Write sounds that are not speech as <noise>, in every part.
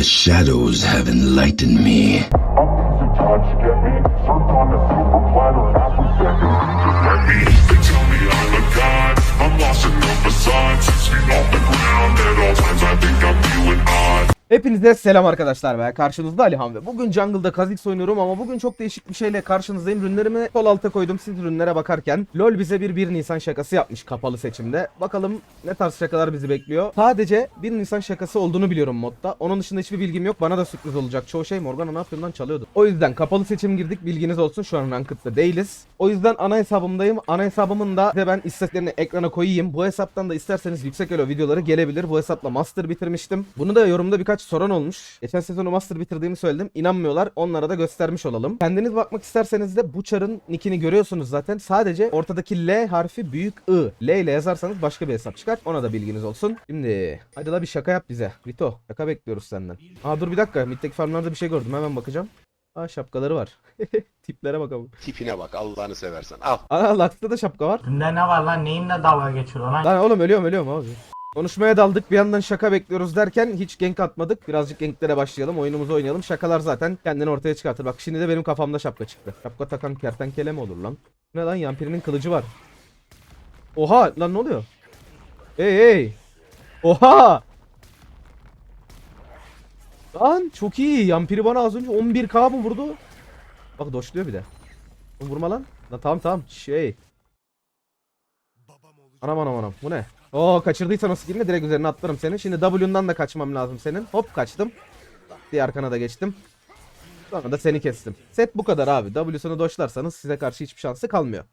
The shadows have enlightened me. Hepinize selam arkadaşlar be. Karşınızda Alihan ve bugün jungle'da Kha'Zix oynuyorum ama bugün çok değişik bir şeyle karşınızdayım. Rünlerimi sol alta koydum siz rünlere bakarken. LoL bize bir 1 Nisan şakası yapmış kapalı seçimde. Bakalım ne tarz şakalar bizi bekliyor. Sadece 1 Nisan şakası olduğunu biliyorum modda. Onun dışında hiçbir bilgim yok. Bana da sürpriz olacak. Çoğu şey Morgana ne yapıyorsun lan çalıyordu. O yüzden kapalı seçim girdik. Bilginiz olsun. Şu an Ranked'da değiliz. O yüzden ana hesabımdayım. Ana hesabımın da size ben istatistiklerini ekrana koyayım. Bu hesaptan da isterseniz yüksek elo videoları gelebilir. Bu hesapla Master bitirmiştim. Bunu da yorumda birkaç soran olmuş. Geçen sezonu Master bitirdiğimi söyledim. İnanmıyorlar. Onlara da göstermiş olalım. Kendiniz bakmak isterseniz de bu çarın nickini görüyorsunuz zaten. Sadece ortadaki L harfi büyük I. L ile yazarsanız başka bir hesap çıkar. Ona da bilginiz olsun. Şimdi hadi la bir şaka yap bize. Vito şaka bekliyoruz senden. Aa dur bir dakika. Middeki farmlarda bir şey gördüm. Hemen bakacağım. Aa şapkaları var. <laughs> Tiplere bakalım. Tipine bak Allah'ını seversen. Al. Aa Lux'ta da şapka var. Bunda ne var lan? Neyinle dalga geçiyor lan? Lan oğlum ölüyorum ölüyorum abi. Konuşmaya daldık bir yandan şaka bekliyoruz derken hiç gank atmadık. Birazcık ganklere başlayalım oyunumuzu oynayalım. Şakalar zaten kendini ortaya çıkartır. Bak şimdi de benim kafamda şapka çıktı. Şapka takan kertenkele mi olur lan? Ne lan yampirinin kılıcı var. Oha lan ne oluyor? Hey hey. Oha. Lan çok iyi. Yampiri bana az önce 11k mı vurdu? Bak doşluyor bir de. Vurma lan. Lan tamam tamam şey. Anam anam anam. Bu ne? Oo kaçırdıysan o skillini direkt üzerine atlarım senin. Şimdi W'ndan da kaçmam lazım senin. Hop kaçtım. Diğer arkana da geçtim. Sonra da seni kestim. Set bu kadar abi. W'sunu doşlarsanız size karşı hiçbir şansı kalmıyor.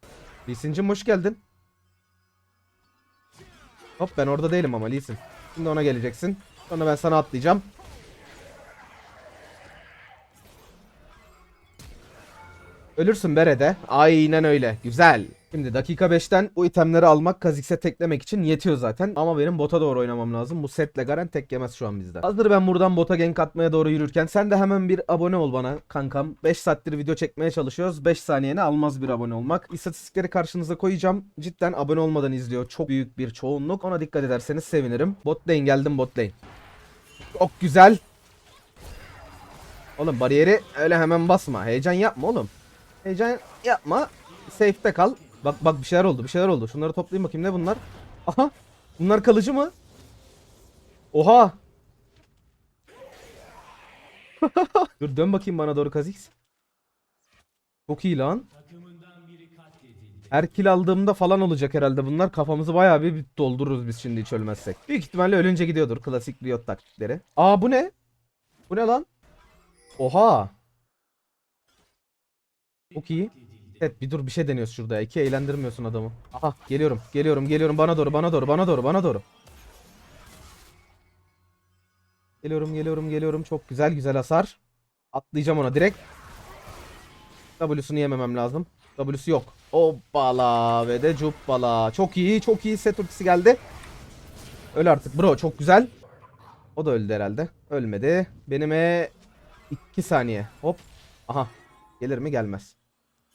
Lisin'cim hoş geldin. Hop ben orada değilim ama Lisin. Şimdi ona geleceksin. Sonra ben sana atlayacağım. Ölürsün Bere'de. Aynen öyle. Güzel. Şimdi dakika 5'ten bu itemleri almak Kha'Zix'e teklemek için yetiyor zaten. Ama benim bota doğru oynamam lazım. Bu setle Garen tek yemez şu an bizden. Hazır ben buradan bota gank atmaya doğru yürürken sen de hemen bir abone ol bana kankam. 5 saattir video çekmeye çalışıyoruz. 5 saniyene almaz bir abone olmak. İstatistikleri karşınıza koyacağım. Cidden abone olmadan izliyor. Çok büyük bir çoğunluk. Ona dikkat ederseniz sevinirim. Bot lane geldim bot lane. Çok güzel. Oğlum bariyeri öyle hemen basma. Heyecan yapma oğlum. Heyecan yapma. Safe'te kal. Bak bak bir şeyler oldu. Bir şeyler oldu. Şunları toplayayım bakayım ne bunlar? Aha. Bunlar kalıcı mı? Oha. <laughs> Dur dön bakayım bana doğru Kha'Zix. Çok iyi lan. Her kill aldığımda falan olacak herhalde bunlar. Kafamızı bayağı bir doldururuz biz şimdi hiç ölmezsek. Büyük ihtimalle ölünce gidiyordur. Klasik Riot taktikleri. Aa bu ne? Bu ne lan? Oha. Çok iyi. Evet bir dur bir şey deniyoruz şurada ya. İki eğlendirmiyorsun adamı. Aha geliyorum geliyorum geliyorum bana doğru bana doğru bana doğru bana doğru. Geliyorum geliyorum geliyorum çok güzel güzel hasar. Atlayacağım ona direkt. W'sunu yememem lazım. W'su yok. Hoppala ve de cuppala. Çok iyi çok iyi set ultisi geldi. Öl artık bro çok güzel. O da öldü herhalde. Ölmedi. Benime 2 saniye. Hop. Aha. Gelir mi gelmez.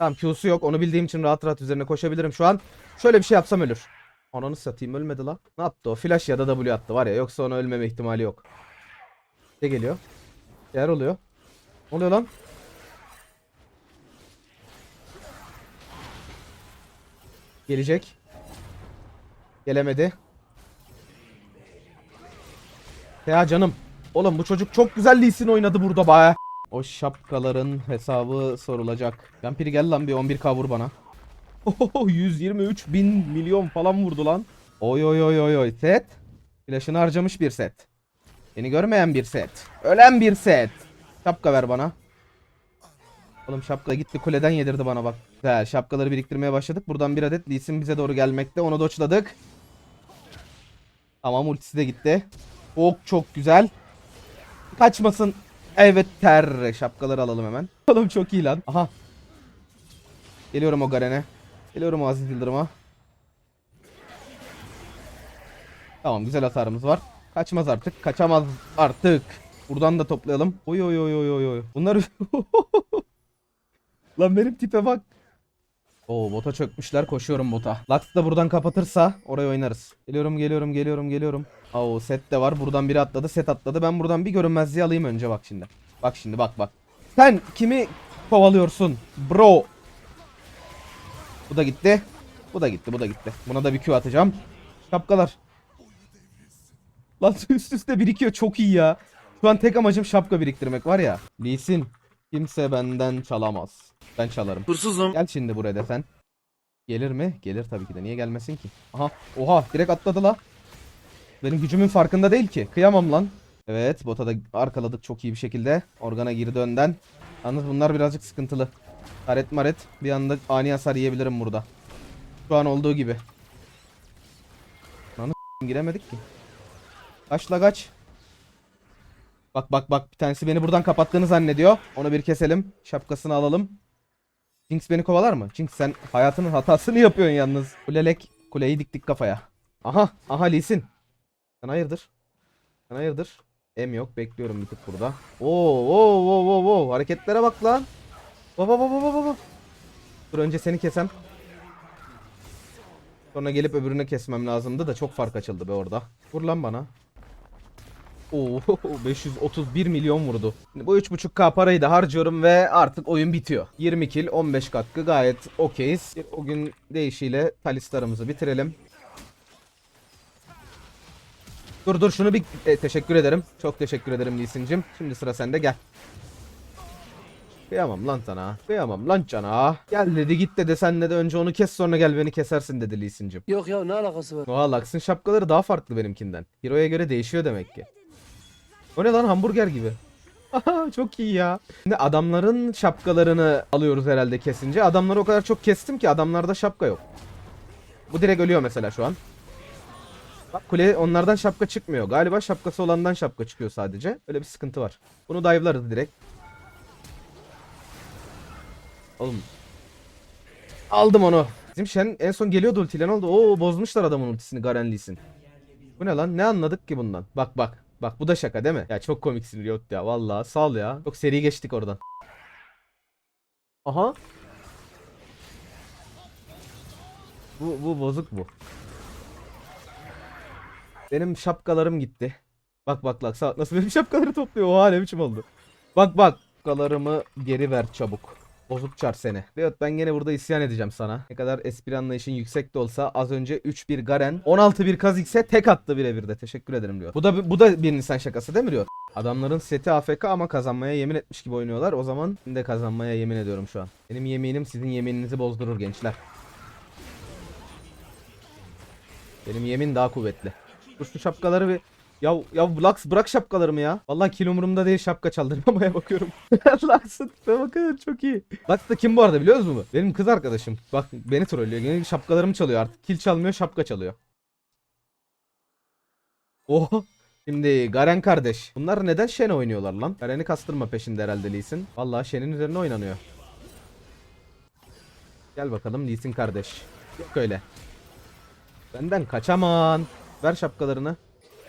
Tamam Q'su yok. Onu bildiğim için rahat rahat üzerine koşabilirim şu an. Şöyle bir şey yapsam ölür. Ananı satayım ölmedi la. Ne yaptı o? Flash ya da W attı var ya. Yoksa ona ölmeme ihtimali yok. Ne geliyor? Yer oluyor. Ne oluyor lan? Gelecek. Gelemedi. Ya canım. Oğlum bu çocuk çok güzel Lee Sin oynadı burada baya. O şapkaların hesabı sorulacak. Vampiri gel lan bir 11k vur bana. Oho 123 bin milyon falan vurdu lan. Oy oy oy oy oy set. Flash'ını harcamış bir set. Beni görmeyen bir set. Ölen bir set. Şapka ver bana. Oğlum şapka gitti kuleden yedirdi bana bak. Güzel şapkaları biriktirmeye başladık. Buradan bir adet Lee Sin bize doğru gelmekte. Onu doçladık. Tamam ultisi de gitti. Çok çok güzel. Kaçmasın. Evet ter. Şapkaları alalım hemen. Oğlum çok iyi lan. Aha. Geliyorum o Garen'e. Geliyorum o Aziz Yıldırım'a. Tamam güzel hasarımız var. Kaçmaz artık. Kaçamaz artık. Buradan da toplayalım. Oy oy oy oy oy. Bunlar... <laughs> Lan benim tipe bak. Oo bota çökmüşler koşuyorum bota. Lux da buradan kapatırsa oraya oynarız. Geliyorum geliyorum geliyorum geliyorum. Oo set de var buradan biri atladı set atladı. Ben buradan bir görünmezliği alayım önce bak şimdi. Bak şimdi bak bak. Sen kimi kovalıyorsun bro? Bu da gitti. Bu da gitti bu da gitti. Buna da bir Q atacağım. Şapkalar. Lan üst üste birikiyor çok iyi ya. Şu an tek amacım şapka biriktirmek var ya. Lee Sin, kimse benden çalamaz. Ben çalarım. Hırsızım. Gel şimdi buraya de sen. Gelir mi? Gelir tabii ki de. Niye gelmesin ki? Aha. Oha. Direkt atladı la. Benim gücümün farkında değil ki. Kıyamam lan. Evet. Bota da arkaladık çok iyi bir şekilde. Organa girdi önden. Yalnız bunlar birazcık sıkıntılı. Taret maret. Bir anda ani hasar yiyebilirim burada. Şu an olduğu gibi. Lan giremedik ki. Kaç la kaç. Bak bak bak bir tanesi beni buradan kapattığını zannediyor. Onu bir keselim. Şapkasını alalım. Jinx beni kovalar mı? Jinx sen hayatının hatasını <laughs> yapıyorsun yalnız. Kulelek kuleyi diktik kafaya. Aha aha Lee Sin. Sen hayırdır? Sen hayırdır? Em yok bekliyorum bir tık burada. Oo oo oo oo oo hareketlere bak lan. Baba baba baba baba. Dur önce seni kesem. Sonra gelip öbürünü kesmem lazımdı da çok fark açıldı be orada. Vur lan bana. Oo <laughs> 531 milyon vurdu. Şimdi bu 3.5k parayı da harcıyorum ve artık oyun bitiyor. 20 kill 15 katkı gayet okeyiz. O gün değişiyle talistarımızı bitirelim. Dur dur şunu bir e, teşekkür ederim. Çok teşekkür ederim Lisin'cim. Şimdi sıra sende gel. Kıyamam lan sana. Kıyamam lan cana. Gel dedi git dedi senle de önce onu kes sonra gel beni kesersin dedi Lisin'cim. Yok ya ne alakası var? Oha Lux'ın şapkaları daha farklı benimkinden. Hero'ya göre değişiyor demek ki. O ne lan hamburger gibi. <laughs> Aha, çok iyi ya. Şimdi adamların şapkalarını alıyoruz herhalde kesince. Adamları o kadar çok kestim ki adamlarda şapka yok. Bu direkt ölüyor mesela şu an. Bak kule onlardan şapka çıkmıyor. Galiba şapkası olandan şapka çıkıyor sadece. Öyle bir sıkıntı var. Bunu dive'larız direkt. Oğlum. Aldım onu. Bizim Shen en son geliyordu ultiyle ne oldu? Oo bozmuşlar adamın ultisini Garen Lee'sin. Bu ne lan? Ne anladık ki bundan? Bak bak. Bak bu da şaka değil mi? Ya çok komiksin Riot ya. Vallahi sağ ol ya. Çok seri geçtik oradan. Aha. Bu, bu bozuk bu. Benim şapkalarım gitti. Bak bak bak sağ- nasıl benim <laughs> şapkaları topluyor. Oha ne biçim oldu. Bak bak. Şapkalarımı geri ver çabuk. Bozuk çar seni. Riot ben gene burada isyan edeceğim sana. Ne kadar espri anlayışın yüksek de olsa az önce 3-1 Garen 16-1 Kha'Zix'e tek attı birebir de. Teşekkür ederim Riot. Bu da bu da bir Nisan şakası değil mi Riot? Adamların seti AFK ama kazanmaya yemin etmiş gibi oynuyorlar. O zaman ben de kazanmaya yemin ediyorum şu an. Benim yeminim sizin yemininizi bozdurur gençler. Benim yemin daha kuvvetli. Şu şapkaları bir... Ya, ya Lux bırak şapkalarımı ya. Vallahi kil umurumda değil şapka çaldırmamaya <laughs> bakıyorum. Lux'ın tipe bakın çok iyi. Lux da kim bu arada biliyor musun? Benim kız arkadaşım. Bak beni trollüyor. Yine şapkalarımı çalıyor artık. Kil çalmıyor şapka çalıyor. Oha. Şimdi Garen kardeş. Bunlar neden Shen oynuyorlar lan? Garen'i kastırma peşinde herhalde Lee Sin. Vallahi Shen'in üzerine oynanıyor. Gel bakalım Lee Sin kardeş. Yok öyle. Benden kaçaman. Ver şapkalarını.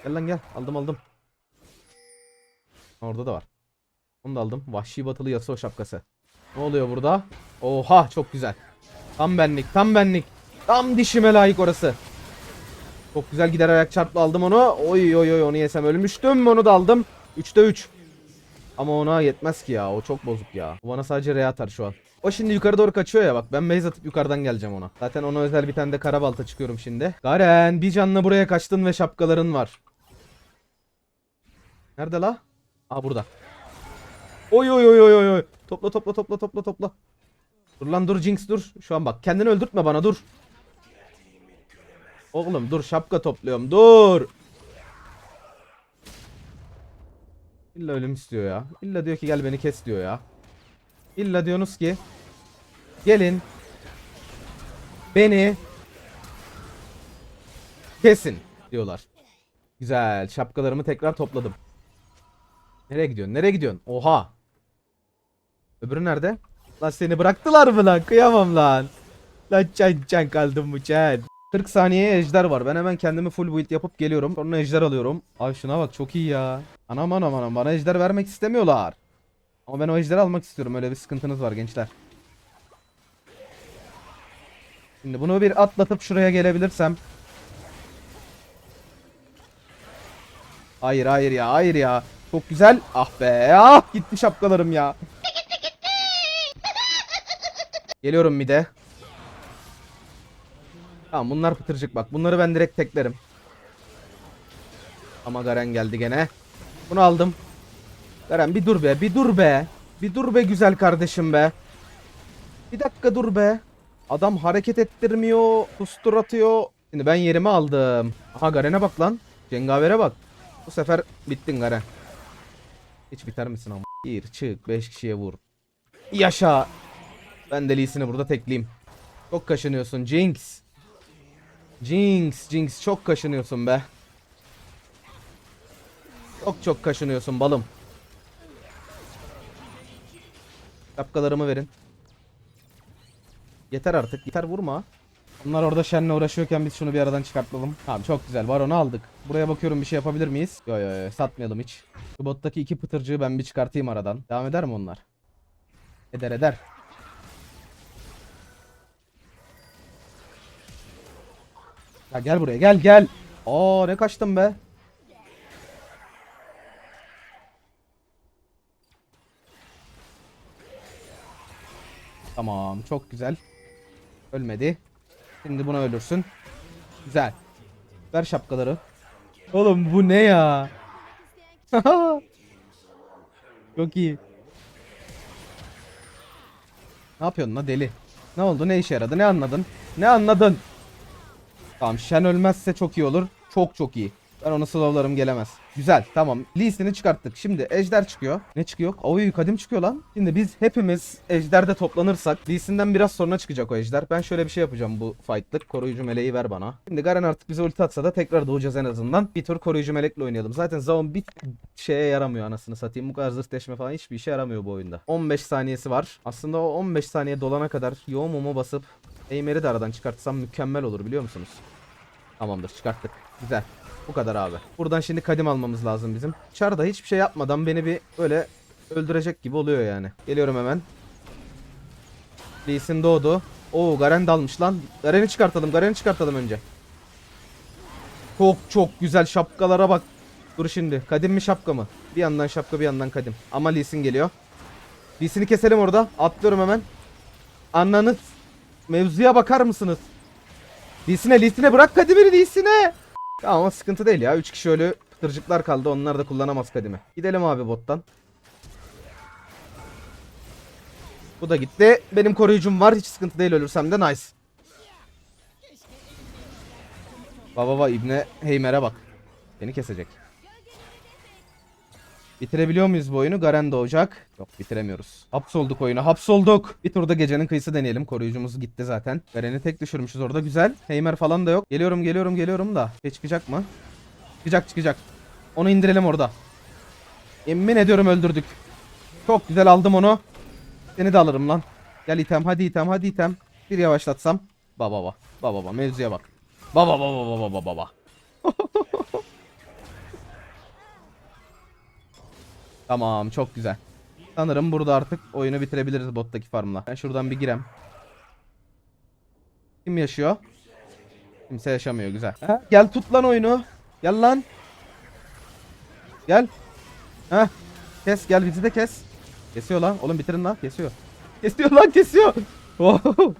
Gel lan gel. Aldım aldım. Orada da var. Onu da aldım. Vahşi batılı Yasuo şapkası. Ne oluyor burada? Oha çok güzel. Tam benlik tam benlik. Tam dişime layık orası. Çok güzel gider ayak çarptı aldım onu. Oy oy oy onu yesem ölmüştüm. Onu da aldım. 3'te 3. Ama ona yetmez ki ya. O çok bozuk ya. O bana sadece R atar şu an. O şimdi yukarı doğru kaçıyor ya bak. Ben base atıp yukarıdan geleceğim ona. Zaten ona özel bir tane de kara balta çıkıyorum şimdi. Garen bir canla buraya kaçtın ve şapkaların var. Nerede la? Aa burada. Oy oy oy oy oy. Topla topla topla topla topla. Dur lan dur Jinx dur. Şu an bak kendini öldürtme bana dur. Oğlum dur şapka topluyorum dur. İlla ölüm istiyor ya. İlla diyor ki gel beni kes diyor ya. İlla diyorsunuz ki gelin beni kesin diyorlar. Güzel şapkalarımı tekrar topladım. Nereye gidiyorsun? Nereye gidiyorsun? Oha. Öbürü nerede? Lan seni bıraktılar mı lan? Kıyamam lan. Lan çan çan kaldım mı çan? 40 saniyeye ejder var. Ben hemen kendimi full build yapıp geliyorum. Sonra ejder alıyorum. Ay şuna bak çok iyi ya. Anam anam bana ejder vermek istemiyorlar. Ama ben o ejderi almak istiyorum. Öyle bir sıkıntınız var gençler. Şimdi bunu bir atlatıp şuraya gelebilirsem. Hayır hayır ya hayır ya. Çok güzel. Ah be ah gitti şapkalarım ya. Geliyorum mide. Tamam bunlar pıtırcık bak. Bunları ben direkt teklerim. Ama Garen geldi gene. Bunu aldım. Garen bir dur be bir dur be. Bir dur be güzel kardeşim be. Bir dakika dur be. Adam hareket ettirmiyor. Kustur atıyor. Şimdi ben yerimi aldım. Aha Garen'e bak lan. Cengavere bak. Bu sefer bittin Garen. Hiç biter misin ama? Gir çık 5 kişiye vur. Yaşa. Ben de Lee'sini burada tekleyeyim. Çok kaşınıyorsun Jinx. Jinx, Jinx çok kaşınıyorsun be. Çok çok kaşınıyorsun balım. Şapkalarımı verin. Yeter artık. Yeter vurma. Onlar orada Shen'le uğraşıyorken biz şunu bir aradan çıkartalım. Tamam çok güzel. Baron'u aldık. Buraya bakıyorum bir şey yapabilir miyiz? Yo yo yo satmayalım hiç. Şu bottaki iki pıtırcığı ben bir çıkartayım aradan. Devam eder mi onlar? Eder eder. Ya gel buraya gel gel. Aa ne kaçtım be. Tamam çok güzel. Ölmedi. Şimdi buna ölürsün. Güzel. Ver şapkaları. Oğlum bu ne ya? <laughs> çok iyi. Ne yapıyorsun la deli? Ne oldu? Ne işe yaradı? Ne anladın? Ne anladın? Tamam Shen ölmezse çok iyi olur. Çok çok iyi. Ben onu slowlarım gelemez. Güzel tamam. Lee'sini çıkarttık. Şimdi Ejder çıkıyor. Ne çıkıyor? Oy kadim çıkıyor lan. Şimdi biz hepimiz Ejder'de toplanırsak Lee'sinden biraz sonra çıkacak o Ejder. Ben şöyle bir şey yapacağım bu fight'lık. Koruyucu meleği ver bana. Şimdi Garen artık bize ulti atsa da tekrar doğacağız en azından. Bir tur koruyucu melekle oynayalım. Zaten Zaun bir şeye yaramıyor anasını satayım. Bu kadar zırhleşme falan hiçbir işe yaramıyor bu oyunda. 15 saniyesi var. Aslında o 15 saniye dolana kadar yoğun mumu basıp Eymer'i de aradan çıkartsam mükemmel olur biliyor musunuz? Tamamdır çıkarttık. Güzel. Bu kadar abi. Buradan şimdi kadim almamız lazım bizim. Çar da hiçbir şey yapmadan beni bir öyle öldürecek gibi oluyor yani. Geliyorum hemen. Lee doğdu. Oo Garen dalmış lan. Garen'i çıkartalım. Garen'i çıkartalım önce. Çok çok güzel şapkalara bak. Dur şimdi. Kadim mi şapka mı? Bir yandan şapka bir yandan kadim. Ama Lee geliyor. Lee keselim orada. Atlıyorum hemen. Ananız. Mevzuya bakar mısınız? Lee Sin'e Lee Sin'e bırak kadimini Lee Sin'e. Tamam ama sıkıntı değil ya. 3 kişi ölü pıtırcıklar kaldı. Onlar da kullanamaz kadimi. Gidelim abi bottan. Bu da gitti. Benim koruyucum var. Hiç sıkıntı değil ölürsem de nice. Baba baba İbne Heymer'e bak. Beni kesecek. Bitirebiliyor muyuz bu oyunu? Garen doğacak. Yok bitiremiyoruz. Hapsolduk oyuna. Hapsolduk. Bir turda gecenin kıyısı deneyelim. Koruyucumuz gitti zaten. Garen'i tek düşürmüşüz orada. Güzel. Heymer falan da yok. Geliyorum geliyorum geliyorum da. Şey çıkacak mı? Çıkacak çıkacak. Onu indirelim orada. Emin ediyorum öldürdük. Çok güzel aldım onu. Seni de alırım lan. Gel item hadi item hadi item. Bir yavaşlatsam. Baba baba. Baba baba mevzuya bak. Baba baba baba baba baba. <laughs> Tamam çok güzel. Sanırım burada artık oyunu bitirebiliriz bottaki farmla. Ben şuradan bir girem. Kim yaşıyor? Kimse yaşamıyor güzel. Ha, gel tut lan oyunu. Gel lan. Gel. Ha. Kes gel bizi de kes. Kesiyor lan. Oğlum bitirin lan. Kesiyor. Kesiyor lan kesiyor.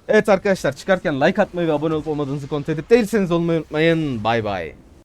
Evet arkadaşlar çıkarken like atmayı ve abone olup olmadığınızı kontrol edip değilseniz olmayı unutmayın. Bay bay.